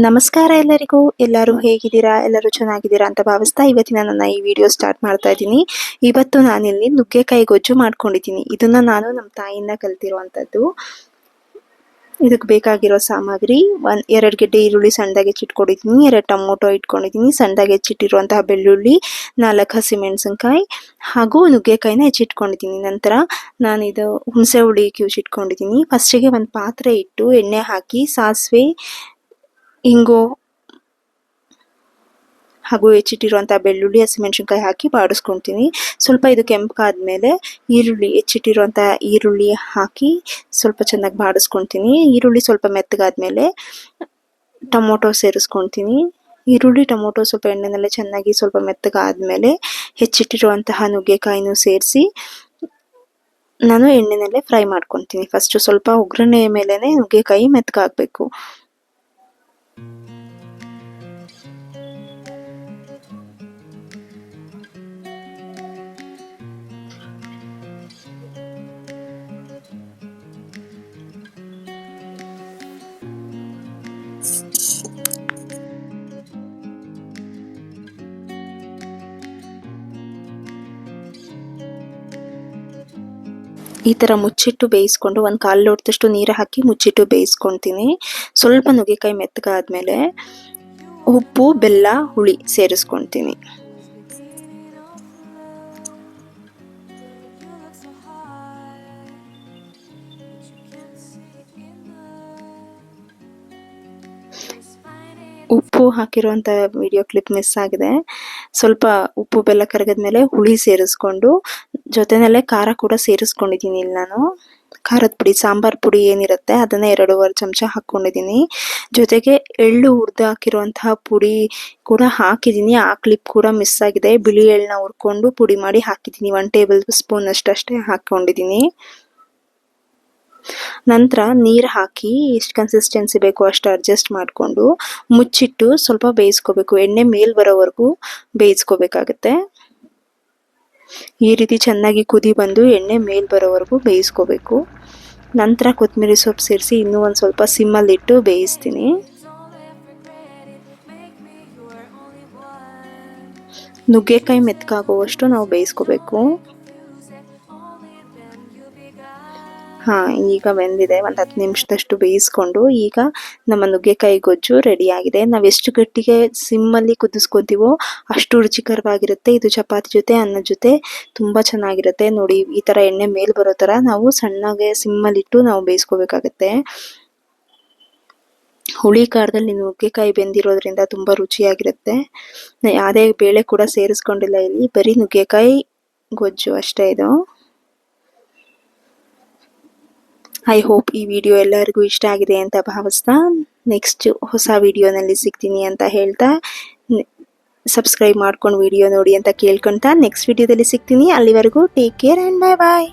ನಮಸ್ಕಾರ ಎಲ್ಲರಿಗೂ. ಎಲ್ಲರೂ ಹೇಗಿದ್ದೀರಾ? ಎಲ್ಲರೂ ಚೆನ್ನಾಗಿದ್ದೀರಾ ಅಂತ ಭಾವಿಸ್ತಾ ಇವತ್ತಿನ ನನ್ನ ಈ ವಿಡಿಯೋ ಸ್ಟಾರ್ಟ್ ಮಾಡ್ತಾ ಇದ್ದೀನಿ. ಇವತ್ತು ನಾನಿಲ್ಲಿ ನುಗ್ಗೆಕಾಯಿ ಗೊಜ್ಜು ಮಾಡ್ಕೊಂಡಿದ್ದೀನಿ. ಇದನ್ನ ನಾನು ನಮ್ಮ ತಾಯಿಯಿಂದ ಕಲ್ತಿರುವಂಥದ್ದು ಇದಕ್ಕೆ ಬೇಕಾಗಿರೋ ಸಾಮಗ್ರಿ ಒಂದ್ ಎರಡು ಗೆಡ್ಡೆ ಈರುಳ್ಳಿ ಸಣ್ಣದಾಗಿ ಹೆಚ್ಚಿಟ್ಕೊಂಡಿದ್ದೀನಿ, ಎರಡು ಟೊಮೊಟೊ ಇಟ್ಕೊಂಡಿದ್ದೀನಿ, ಸಣ್ಣದಾಗಿ ಹೆಚ್ಚಿಟ್ಟಿರುವಂತಹ ಬೆಳ್ಳುಳ್ಳಿ, ನಾಲ್ಕು ಹಸಿಮೆಣಸಿನ್ಕಾಯಿ ಹಾಗೂ ನುಗ್ಗೆಕಾಯಿನ ಹೆಚ್ಚಿಟ್ಕೊಂಡಿದ್ದೀನಿ. ನಂತರ ನಾನು ಇದು ಹುಣಸೆ ಹುಳಿ ಕ್ಯೂಚಿಟ್ಕೊಂಡಿದ್ದೀನಿ ಫಸ್ಟಿಗೆ ಒಂದು ಪಾತ್ರೆ ಇಟ್ಟು ಎಣ್ಣೆ ಹಾಕಿ, ಸಾಸಿವೆ, ಇಂಗು ಹಾಗೂ ಹೆಚ್ಚಿಟ್ಟಿರುವಂಥ ಬೆಳ್ಳುಳ್ಳಿ, ಹಸಿಮೆಣಸಿನ್ಕಾಯಿ ಹಾಕಿ ಬಾಡಿಸ್ಕೊಳ್ತೀನಿ ಸ್ವಲ್ಪ ಇದು ಕೆಂಪಾದ್ಮೇಲೆ ಈರುಳ್ಳಿ ಹೆಚ್ಚಿಟ್ಟಿರುವಂಥ ಈರುಳ್ಳಿ ಹಾಕಿ ಸ್ವಲ್ಪ ಚೆನ್ನಾಗಿ ಬಾಡಿಸ್ಕೊಳ್ತೀನಿ ಈರುಳ್ಳಿ ಸ್ವಲ್ಪ ಮೆತ್ತಗಾದ್ಮೇಲೆ ಟೊಮೊಟೊ ಸೇರಿಸ್ಕೊಳ್ತೀನಿ ಈರುಳ್ಳಿ, ಟೊಮೊಟೊ ಸ್ವಲ್ಪ ಎಣ್ಣೆನಲ್ಲೇ ಚೆನ್ನಾಗಿ ಸ್ವಲ್ಪ ಮೆತ್ತಗಾದ್ಮೇಲೆ ಹೆಚ್ಚಿಟ್ಟಿರುವಂತಹ ನುಗ್ಗೆಕಾಯಿನೂ ಸೇರಿಸಿ ನಾನು ಎಣ್ಣೆನಲ್ಲೇ ಫ್ರೈ ಮಾಡ್ಕೊತೀನಿ. ಫಸ್ಟು ಸ್ವಲ್ಪ ಒಗ್ಗರಣೆ ಮೇಲೇ ನುಗ್ಗೆಕಾಯಿ ಮೆತ್ತಗಾಗಬೇಕು. ಈ ತರ ಮುಚ್ಚಿಟ್ಟು ಬೇಯಿಸ್ಕೊಂಡು ಒಂದು ಕಾಲು ಲೋಟದಷ್ಟು ನೀರು ಹಾಕಿ ಮುಚ್ಚಿಟ್ಟು ಬೇಯಿಸ್ಕೊತೀನಿ. ಸ್ವಲ್ಪ ನುಗ್ಗೆಕಾಯಿ ಮೆತ್ತಗಾದ್ಮೇಲೆ ಉಪ್ಪು, ಬೆಲ್ಲ, ಹುಳಿ ಸೇರಿಸ್ಕೊತೀನಿ. ಉಪ್ಪು ಹಾಕಿರುವಂಥ ವಿಡಿಯೋ ಕ್ಲಿಪ್ ಮಿಸ್ ಆಗಿದೆ. ಸ್ವಲ್ಪ ಉಪ್ಪು ಬೆಲ್ಲ ಕರಗಿದ್ಮೇಲೆ ಹುಳಿ ಸೇರಿಸ್ಕೊಂಡು, ಜೊತೆನಲ್ಲೇ ಖಾರ ಕೂಡ ಸೇರಿಸ್ಕೊಂಡಿದ್ದೀನಿ ಇಲ್ಲಿ ನಾನು. ಖಾರದ ಪುಡಿ, ಸಾಂಬಾರ್ ಪುಡಿ ಏನಿರುತ್ತೆ ಅದನ್ನ ಎರಡೂವರೆ ಚಮಚ ಹಾಕೊಂಡಿದ್ದೀನಿ. ಜೊತೆಗೆ ಎಳ್ಳು ಹುರಿದು ಹಾಕಿರುವಂತಹ ಪುಡಿ ಕೂಡ ಹಾಕಿದ್ದೀನಿ. ಆ ಕ್ಲಿಪ್ ಕೂಡ ಮಿಸ್ ಆಗಿದೆ. ಬಿಳಿ ಎಳ್ಳನ್ನ ಹುರ್ಕೊಂಡು ಪುಡಿ ಮಾಡಿ ಹಾಕಿದ್ದೀನಿ. ಒನ್ ಟೇಬಲ್ ಸ್ಪೂನ್ ಅಷ್ಟಷ್ಟೇ ಹಾಕೊಂಡಿದ್ದೀನಿ. ನಂತರ ನೀರು ಹಾಕಿ ಎಷ್ಟು ಕನ್ಸಿಸ್ಟೆನ್ಸಿ ಬೇಕು ಅಷ್ಟು ಅಡ್ಜಸ್ಟ್ ಮಾಡಿಕೊಂಡು ಮುಚ್ಚಿಟ್ಟು ಸ್ವಲ್ಪ ಬೇಯಿಸ್ಕೋಬೇಕು. ಎಣ್ಣೆ ಮೇಲ್ ಬರೋವರೆಗೂ ಬೇಯಿಸ್ಕೋಬೇಕಾಗತ್ತೆ. ಈ ರೀತಿ ಚೆನ್ನಾಗಿ ಕುದಿ ಬಂದು ಎಣ್ಣೆ ಮೇಲ್ ಬರೋವರೆಗೂ ಬೇಯಿಸ್ಕೋಬೇಕು. ನಂತರ ಕೊತ್ತಂಬರಿ ಸೊಪ್ಪು ಸೇರಿಸಿ ಇನ್ನೂ ಒಂದು ಸ್ವಲ್ಪ ಸಿಮ್ಮಲ್ಲಿಟ್ಟು ಬೇಯಿಸ್ತೀನಿ. ನುಗ್ಗೆಕಾಯಿ ಮೆತ್ಕಾಗುವಷ್ಟು ನಾವು ಬೇಯಿಸ್ಕೋಬೇಕು. ಹಾ, ಈಗ ಬೆಂದಿದೆ. ಒಂದು ಹತ್ತು ನಿಮಿಷದಷ್ಟು ಬೇಯಿಸ್ಕೊಂಡು ಈಗ ನಮ್ಮ ನುಗ್ಗೆಕಾಯಿ ಗೊಜ್ಜು ರೆಡಿ ಆಗಿದೆ ನಾವು ಎಷ್ಟು ಗಟ್ಟಿಗೆ ಸಿಮ್ಮಲ್ಲಿ ಕುದಿಸ್ಕೊತೀವೋ ಅಷ್ಟು ರುಚಿಕರವಾಗಿರುತ್ತೆ. ಇದು ಚಪಾತಿ ಜೊತೆ ಅನ್ನದ ಜೊತೆ ತುಂಬಾ ಚೆನ್ನಾಗಿರುತ್ತೆ. ನೋಡಿ, ಈ ತರ ಎಣ್ಣೆ ಮೇಲೆ ಬರೋ ತರ ನಾವು ಸಣ್ಣಗೆ ಸಿಮ್ಮಲ್ಲಿಟ್ಟು ನಾವು ಬೇಯಿಸ್ಕೋಬೇಕಾಗತ್ತೆ. ಹುಳಿ ಖಾರದಲ್ಲಿ ನುಗ್ಗೆಕಾಯಿ ಬೆಂದಿರೋದ್ರಿಂದ ತುಂಬಾ ರುಚಿಯಾಗಿರುತ್ತೆ. ಯಾವುದೇ ಬೇಳೆ ಕೂಡ ಸೇರಿಸ್ಕೊಂಡಿಲ್ಲ ಇಲ್ಲಿ. ಬರೀ ನುಗ್ಗೆಕಾಯಿ ಗೊಜ್ಜು ಅಷ್ಟೇ ಇದು. ಐ ಹೋಪ್ ಈ ವಿಡಿಯೋ ಎಲ್ಲರಿಗೂ ಇಷ್ಟ ಆಗಿದೆ ಅಂತ ಭಾವಿಸ್ತಾ ನೆಕ್ಸ್ಟ್ ಹೊಸ ವಿಡಿಯೋನಲ್ಲಿ ಸಿಗ್ತೀನಿ ಅಂತ ಹೇಳ್ತಾ ಸಬ್ಸ್ಕ್ರೈಬ್ ಮಾಡ್ಕೊಂಡು ವಿಡಿಯೋ ನೋಡಿ ಅಂತ ಕೇಳ್ಕೊತಾ ನೆಕ್ಸ್ಟ್ ವಿಡಿಯೋದಲ್ಲಿ ಸಿಗ್ತೀನಿ. ಅಲ್ಲಿವರೆಗೂ take care and bye bye